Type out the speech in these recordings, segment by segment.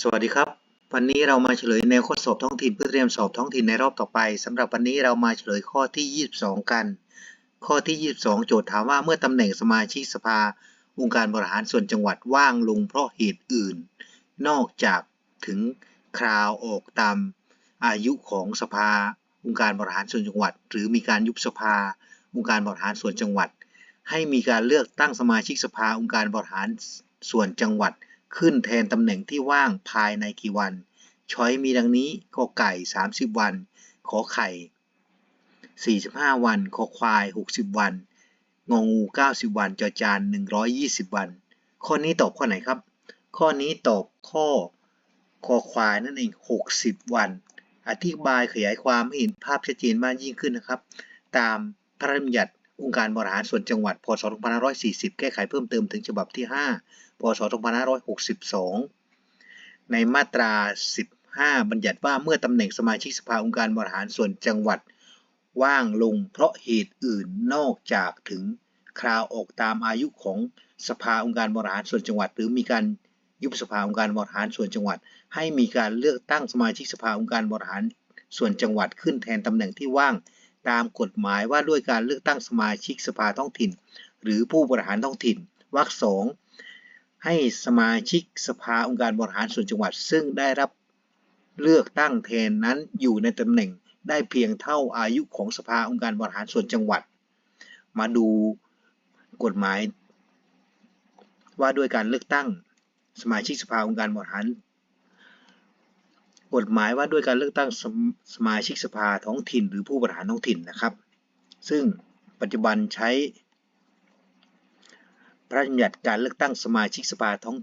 สวัสดีครับ วันนี้เรามาเฉลยแนวข้อสอบท้องถิ่นเพื่อเตรียมสอบท้องถิ่นในรอบต่อไปสำหรับวันนี้เรามาเฉลยข้อที่ 22 กัน ข้อที่ 22 โจทย์ถามว่าเมื่อตำแหน่งสมาชิกสภาองค์การบริหารส่วนจังหวัดว่างลงเพราะเหตุอื่น นอกจากถึงคราวออกตามอายุของสภาองค์การบริหารส่วนจังหวัด หรือมีการยุบสภาองค์การบริหารส่วนจังหวัด ให้มีการเลือกตั้งสมาชิกสภาองค์การบริหารส่วนจังหวัด ขึ้นแทนตำแหน่งที่ว่างภายในกี่วัน ช้อยมีดังนี้กอไก่ 30 วัน ขอไข่ 45 วัน คอควาย 60 วัน งองู 90 วัน จอจาน 120 วัน ข้อนี้ตอบข้อไหนครับ ข้อนี้ตอบข้อคอควายนั่นเอง 60 วัน อธิบายขยายความให้เห็นภาพชัดเจนมากยิ่งขึ้นนะครับ ตามพระราชบัญญัติ องค์การบริหารส่วนจังหวัด พศ 2540 แก้ไขเพิ่มเติมถึงฉบับที่ 5 พศ 2562 ในมาตรา 15 บัญญัติว่าเมื่อตำแหน่งสมาชิกสภาองค์การบริหารส่วนจังหวัด ว่างลงเพราะเหตุอื่นนอกจากถึงคราวออกตามอายุของสภาองค์การบริหารส่วนจังหวัด หรือมีการยุบสภาองค์การบริหารส่วนจังหวัด ให้มีการเลือกตั้งสมาชิกสภาองค์การบริหารส่วนจังหวัดขึ้นแทนตำแหน่งที่ว่าง ตามกฎหมายว่าด้วยการเลือกตั้งสมาชิกสภาท้องถิ่น หรือผู้บริหารท้องถิ่นวรรคสองให้สมาชิกสภาองค์การบริหารส่วนจังหวัด ซึ่งได้รับเลือกตั้งแทนนั้นอยู่ในตำแหน่งได้เพียงเท่าอายุของสภาองค์การบริหารส่วนจังหวัด มาดูกฎหมาย ว่าด้วยการเลือกตั้งสมาชิกสภาองค์การบริหาร กฎหมายว่าด้วยการเลือกตั้งสมสมาชิกสภาท้องถิ่น หรือผู้บริหารท้องถิ่นนะครับ ซึ่งปัจจุบันใช้พระราชบัญญัติการเลือกตั้งสมาชิกสภาท้อง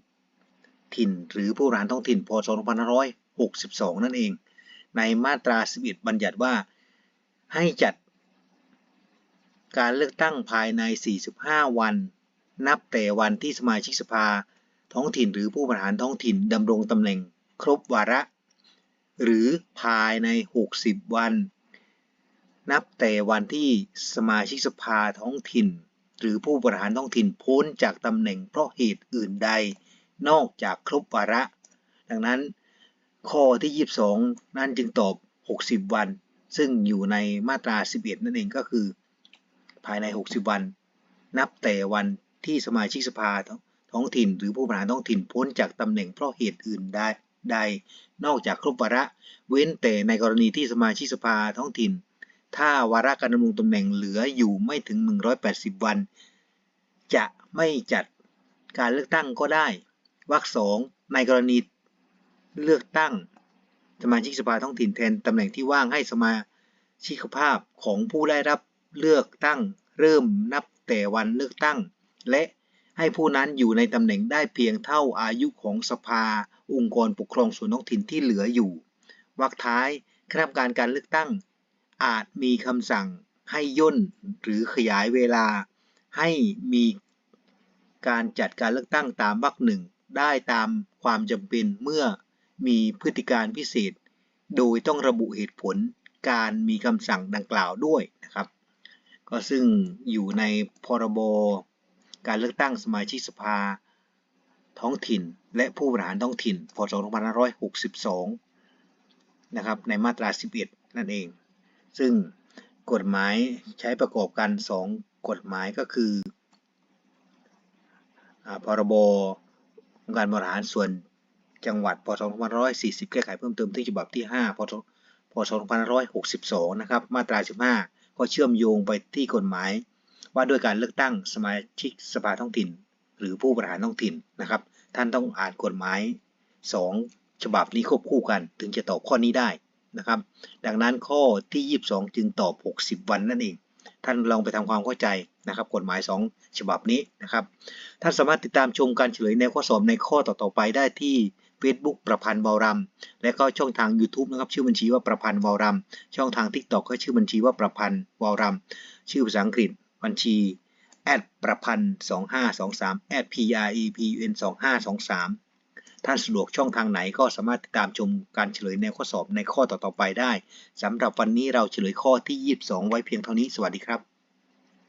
ถิ่น หรือผู้บริหารท้องถิ่น พศ 2562 นั่นเอง ในมาตรา 11 บัญญัติว่าให้จัดการเลือกตั้งภายใน 45 วัน นับแต่วันที่สมาชิกสภาท้องถิ่น หรือผู้บริหารท้องถิ่นดำรงตำแหน่งครบวาระ หรือภายใน 60 วัน นับแต่วันที่สมาชิกสภาท้องถิ่น หรือผู้บริหารท้องถิ่นพ้นจากตำแหน่งเพราะเหตุอื่นใด นอกจากครบวาระ ดังนั้นข้อที่ 22 นั่นจึงตอบ 60 วัน ซึ่งอยู่ในมาตรา 11 นั่นเองก็คือ ภายใน 60 วัน นับแต่วันที่สมาชิกสภาท้องถิ่น หรือผู้บริหารท้องถิ่นพ้นจากตำแหน่งเพราะเหตุอื่นใด ใด นอกจากครบวาระ เว้นแต่ในกรณีที่สมาชิกสภาท้องถิ่น ถ้าวาระการดำรงตำแหน่งเหลืออยู่ไม่ถึง 180 วัน จะไม่จัดการเลือกตั้งก็ได้ วรรคสองในกรณีเลือกตั้ง สมาชิกสภาท้องถิ่นแทนตำแหน่งที่ว่างให้สมาชิกภาพของผู้ได้รับเลือกตั้ง เริ่มนับแต่วันเลือกตั้ง และ ให้ผู้นั้นอยู่ในตำแหน่งได้เพียงเท่าอายุของสภา องค์กรปกครองส่วนท้องถิ่นที่เหลืออยู่วรรคท้ายคณะกรรมการการเลือกตั้ง อาจมีคำสั่งให้ย่นหรือขยายเวลา ให้มีการจัดการเลือกตั้งตามวรรคหนึ่งได้ตามความจำเป็นเมื่อมีพฤติการพิเศษ โดยต้องระบุเหตุผลการมีคำสั่งดังกล่าวด้วยนะครับ ก็ซึ่งอยู่ในพรบ การเลือกตั้งสมาชิกสภา ท้องถิ่น และผู้บริหารท้องถิ่น พศ 2562 นะครับ ในมาตรา 11 นั่นเอง ซึ่งกฎหมายใช้ประกอบกัน 2 กฎหมายก็คือพรบการบริหารส่วนจังหวัด พศ 2540 แก้ไขเพิ่มเติมที่ฉบับที่ 5 พศ 2562 นะครับ มาตรา 15 ก็เชื่อมโยงไปที่กฎหมาย ว่าด้วยการเลือกตั้งสมาชิกสภาท้องถิ่น หรือผู้บริหารท้องถิ่นนะครับ ท่านต้องอ่านกฎหมาย 2 ฉบับนี้ควบคู่กัน ถึงจะตอบข้อนี้ได้นะครับ ดังนั้นข้อที่ 22 จึงตอบ 60 วันนั่นเอง ท่านลองไปทำความเข้าใจนะครับกฎหมาย 2 ฉบับนี้นะครับ ท่านสามารถติดตามชมการเฉลยในข้อสอบในข้อต่อๆไปได้ที่ Facebook ประพันธ์วารัม และก็ช่องทาง YouTube นะครับ ชื่อบัญชีว่าประพันธ์วารัม ช่องทาง TikTok ก็ชื่อบัญชีว่าประพันธ์วารัม ชื่อภาษาอังกฤษ บัญชีแอดประพันธ์2523แอด p r e p u n 2523 ท่านสะดวกช่องทางไหนก็สามารถติดตามชมการเฉลยแนวข้อสอบในข้อต่อๆไปได้สำหรับวันนี้เราเฉลยข้อที่ 22 ไว้เพียงเท่านี้ สวัสดีครับ